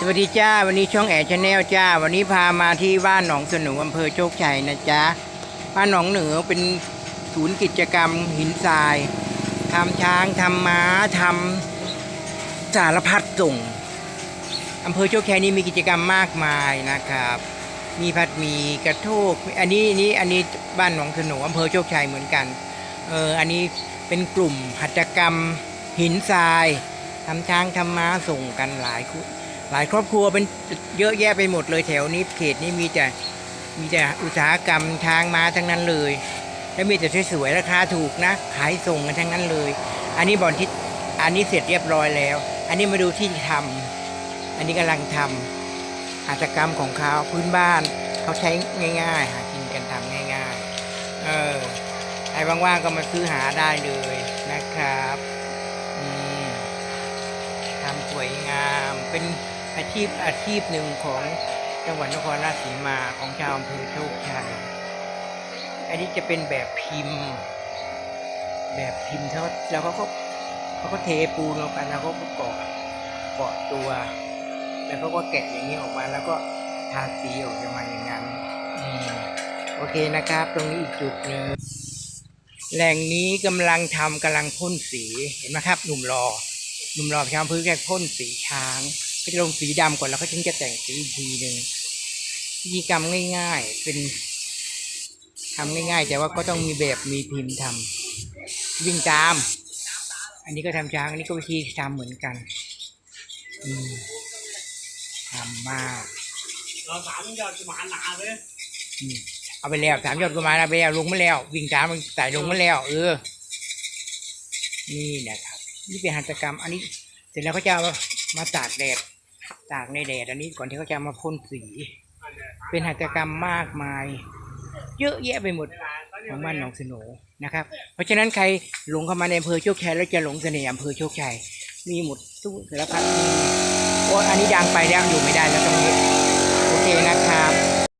สวัสดีจ้า วันนี้ช่องแอร์ชาแนลจ้า วันนี้พามาที่บ้านหนองสนุอำเภอโชคชัยนะจ๊ะบ้านหนองเหนือเป็นศูนย์กิจกรรมหินทรายทำช้างทำม้าทำสารพัดส่งอำเภอโชคชัยนี้มีกิจกรรมมากมายนะครับ มีผัดมีกระโทกอันนี้อันนี้อันนี้บ้านหนองสนุอำเภอโชคชัยเหมือนกันเอออันนี้เป็นกลุ่มหัตถกรรมหินทรายทำช้างทำม้าส่งกันหลายคู่ หลายครอบครัวเป็นเยอะแยะไปหมดเลยแถวนี้เขตนี้มีแต่มีแต่อุตสาหกรรมทางมาทั้งนั้นเลยแล้วมีแต่สวยๆราคาถูกนะขายส่งกันทั้งนั้นเลย อันนี้บอลที่อันนี้เสร็จเรียบร้อยแล้ว อันนี้มาดูที่ทำอันนี้กำลังทำหัตถกรรมของเขาพื้นบ้านเขาใช้ง่ายๆหากินกันทำง่ายๆเออใครว่างๆก็มาซื้อหาได้เลยนะครับทำสวยงามเป็น อาชีพอาชีพหนึ่งของจังหวัดนครราชสีมาของชาวอำเภอโชคชัยอันนี้จะเป็นแบบพิมพ์ แบบพิมพ์เขาแล้วเขาก็เขาก็เทปูนลงไปแล้วเขาก็เกาะเกาะตัว แล้วเขาก็แกะอย่างนี้ออกมา แล้วก็ทาสีออกมาอย่างนั้นอโอเคนะครับ ตรงนี้อีกจุดหนึ่งแหล่งนี้กำลังทำกำลังพ่นสีเห็นไหมครับ หนุ่มรอหนุ่มรอชาวพื้นแค่พ่นสีช้าง ก็จะลงสีดำก่อนแล้วก็ถึงจะแต่งสีอีกทีหนึ่งพิธีกรรมง่าย ๆ เป็นทำง่าย ๆ แต่ว่าก็ต้องมีแบบมีพิมพ์ทำวิ่งตาม อันนี้ก็ทำช้างอันนี้ก็วิธีทำเหมือนกันอืมทำมากเราสามยอดจะมาหนาเลยอืมเอาไปแล้วสามยอดกุมารเอาไปแล้วลงมาแล้ว วิ่งตามมันใส่ลงมาแล้ว เออ นี่นะครับ นี่เป็นหัตถกรรม อันนี้ เสร็จแล้วก็จะเอามาตากแดด ตากในแดดอันนี้ก่อนที่เขาจะมาพ่นสี เป็นหัตถกรรมมากมาย เยอะแยะไปหมดของบ้านหนองสนนะครับ เพราะฉะนั้นใครหลงเข้ามาในอำเภอโชคชัยแล้วจะหลงเสน่ห์อำเภอโชคชัยมีหมดทุกสารพัดโอ้อันนี้ดังไปแล้วอยู่ไม่ได้แล้วตรงนี้โอเคนะครับ